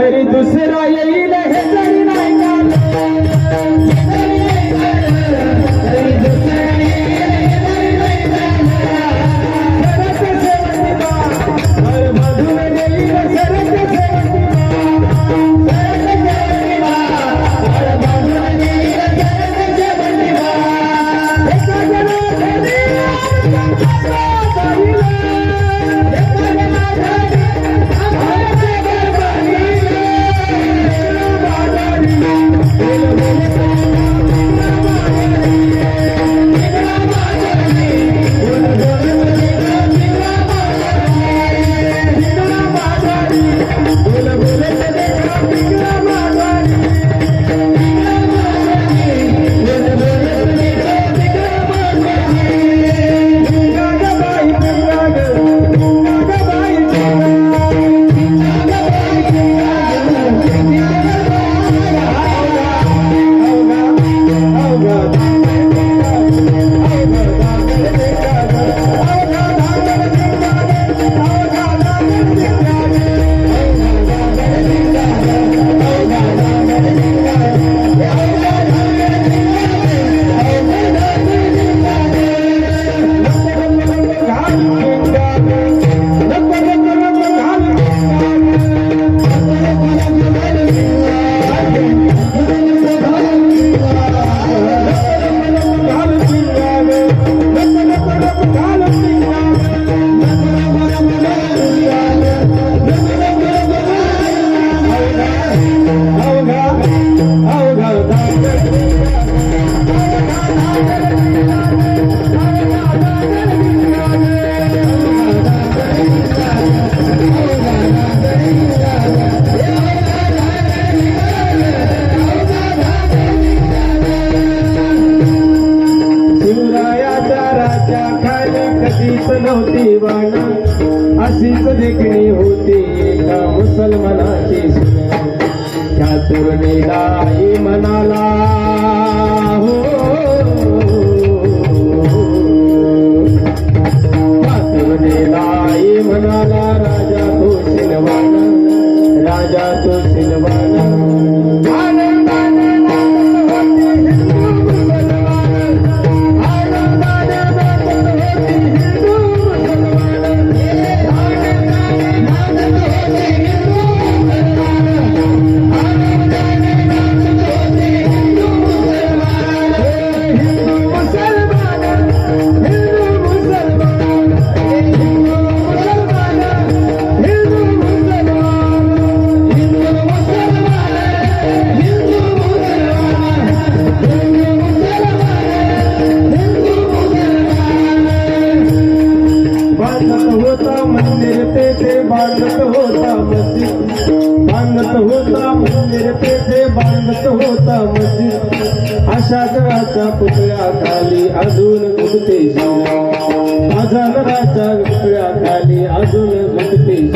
तरी दुसरा येईल हे तरी नाही झालं. Thank you. नव्हती अशीच देखणी होती एका मुसलमानाची सुन त्या तरुणीला आई म्हणाला हो. त्या तरुणीला आई म्हणाला राजा तो सिलवाना राजा तो सिलवाना. बांधत होता मस्जिद. बांधत होता मंदिर तेथे बांधत होता मस्जिद. अशा जगाच्या पुतळ्या खाली अजून झुकते माझा घराच्या पुतळ्या खाली अजून झुकते